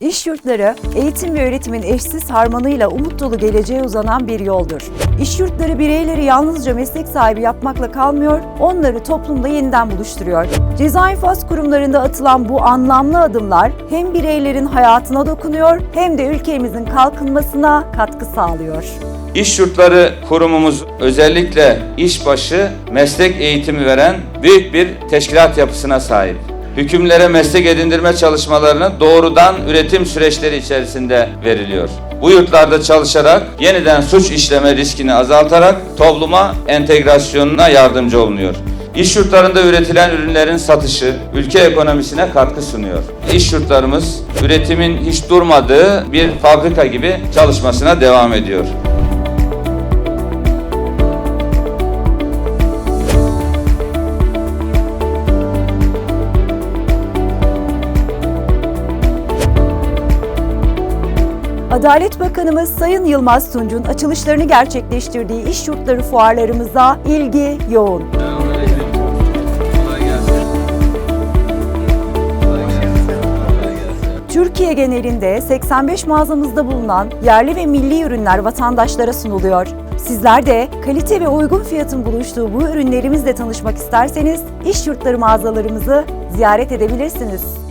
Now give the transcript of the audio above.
İş yurtları, eğitim ve öğretimin eşsiz harmanıyla umut dolu geleceğe uzanan bir yoldur. İş yurtları bireyleri yalnızca meslek sahibi yapmakla kalmıyor, onları toplumda yeniden buluşturuyor. Ceza infaz kurumlarında atılan bu anlamlı adımlar hem bireylerin hayatına dokunuyor hem de ülkemizin kalkınmasına katkı sağlıyor. İş Yurtları Kurumumuz özellikle işbaşı meslek eğitimi veren büyük bir teşkilat yapısına sahip. Hükümlere meslek edindirme çalışmalarını doğrudan üretim süreçleri içerisinde veriliyor. Bu yurtlarda çalışarak yeniden suç işleme riskini azaltarak topluma entegrasyonuna yardımcı olunuyor. İş yurtlarında üretilen ürünlerin satışı ülke ekonomisine katkı sunuyor. İş yurtlarımız üretimin hiç durmadığı bir fabrika gibi çalışmasına devam ediyor. Adalet Bakanımız Sayın Yılmaz Tunç'un açılışlarını gerçekleştirdiği iş yurtları fuarlarımıza ilgi yoğun. Türkiye genelinde 85 mağazamızda bulunan yerli ve milli ürünler vatandaşlara sunuluyor. Sizler de kalite ve uygun fiyatın buluştuğu bu ürünlerimizle tanışmak isterseniz iş yurtları mağazalarımızı ziyaret edebilirsiniz.